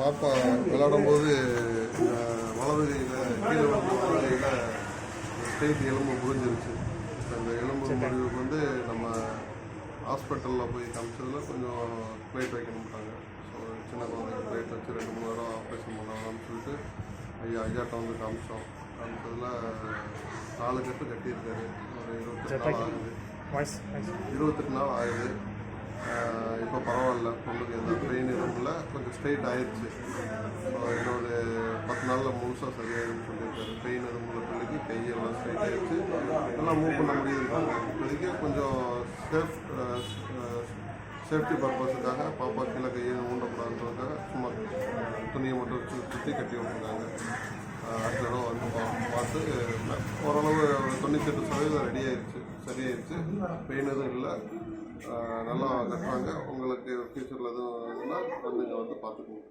பாப்பா விளையாடும்போது இந்த வலது கையில் கீழே வந்து வலது கையில் ஸ்ட்ரெயிட் எலும்பு முறிஞ்சிருச்சு அந்த எலும்பு முறிவுக்கு வந்து நம்ம ஹாஸ்பிட்டலில் போய் காமிச்சதில் கொஞ்சம் பிளேட் வைக்கணும்ட்டாங்க ஸோ சின்ன குழந்தைங்க பிளேட் வச்சு ரெண்டு மூணு நேரம் ஆப்ரேஷன் பண்ணலாம்னு சொல்லிட்டு ஐயா ஐயாட்ட வந்து காமிச்சோம். காமிச்சதில் நாலு கட்டு கட்டியிருக்காரு. ஒரு இருபத்தெட்டு நாள் ஆகுது. இருபத்தெட்டு நாள் ஆகுது. இப்போ பரவாயில்ல. பொண்ணுக்கு எந்த ட்ரெயின் எதுவும் கொஞ்சம் ஸ்ட்ரெயிட் ஆயிடுச்சு இன்னொரு பத்து நாளில் முழுசாக சரியாயிடும்னு சொல்லியிருக்காரு. ட்ரெயின் எதுவும் பிள்ளைக்கு. கையெல்லாம் ஸ்ட்ரெயிட் ஆயிடுச்சு எல்லாம் மூவ் பண்ண முடியுது இப்போதைக்கு கொஞ்சம் சேஃப் சேஃப்டி பர்பஸுக்காக பாப்பா கீழே கையை ஊண்டக்கூடாதுன்றதுக்காக சும்மா துணியை மட்டும் சுற்றி கட்டி விட்டுருக்காங்க. அடுத்த தடவை வந்து பார்த்து ஓரளவு தொண்ணூத்தெட்டு சதவீதம் ரெடி ஆயிடுச்சு சரியாயிடுச்சு பெயின் எதுவும் இல்லை. நல்லா கட்டுறாங்க. உங்களுக்கு ஃப்யூச்சரில் எதுவும் இருந்தால் வந்து இங்கே வந்து பார்த்துக்கோங்க